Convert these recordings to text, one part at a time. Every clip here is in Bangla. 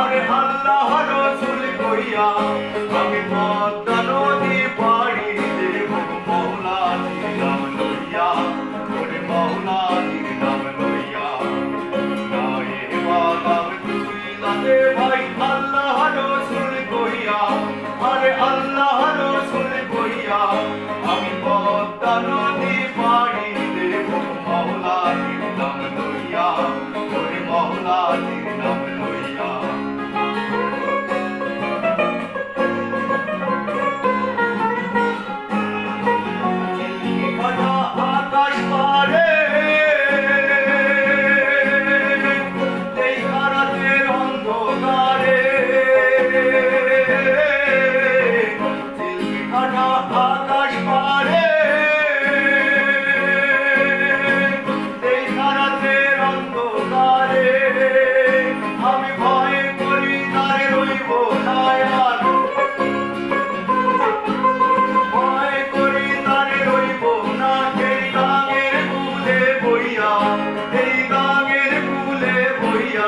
আরে আল্লাহ রসুল কইয়া আমি পদ্মা নদী পাড়ি দেব মৌলা নাম লইয়া, ওরে মৌলা নাম লইয়া। নায়ে বাগাম তুই লাদে ভাই, আল্লাহ রসুল কইয়া আরে আল্লাহ রসুল কইয়া আমি পদ্মা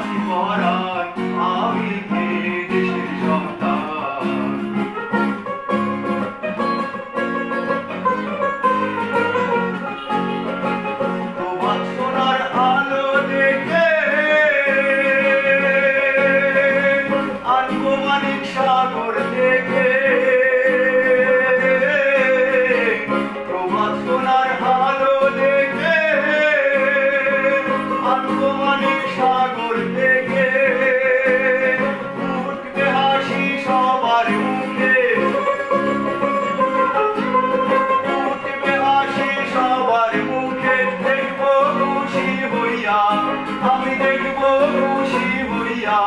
সই পাছি আমি দেখব খুশি হইয়া।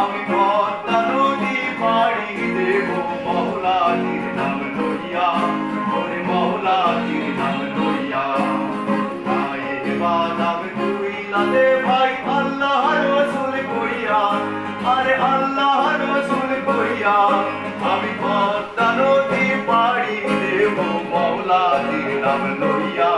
আমি পদ্মা নদী পাড়ি দেব মহলাজির নাম লইয়া। ওরে মহলাজির নাম লইয়া। গায়ে বাদাম তুই লাদে ভাই আল্লাহ রসুল কইয়া। আরে আল্লাহ রসুল কইয়া। আমি পদ্মা নদী পাড়ি দেব মৌলাজির নাম লইয়া।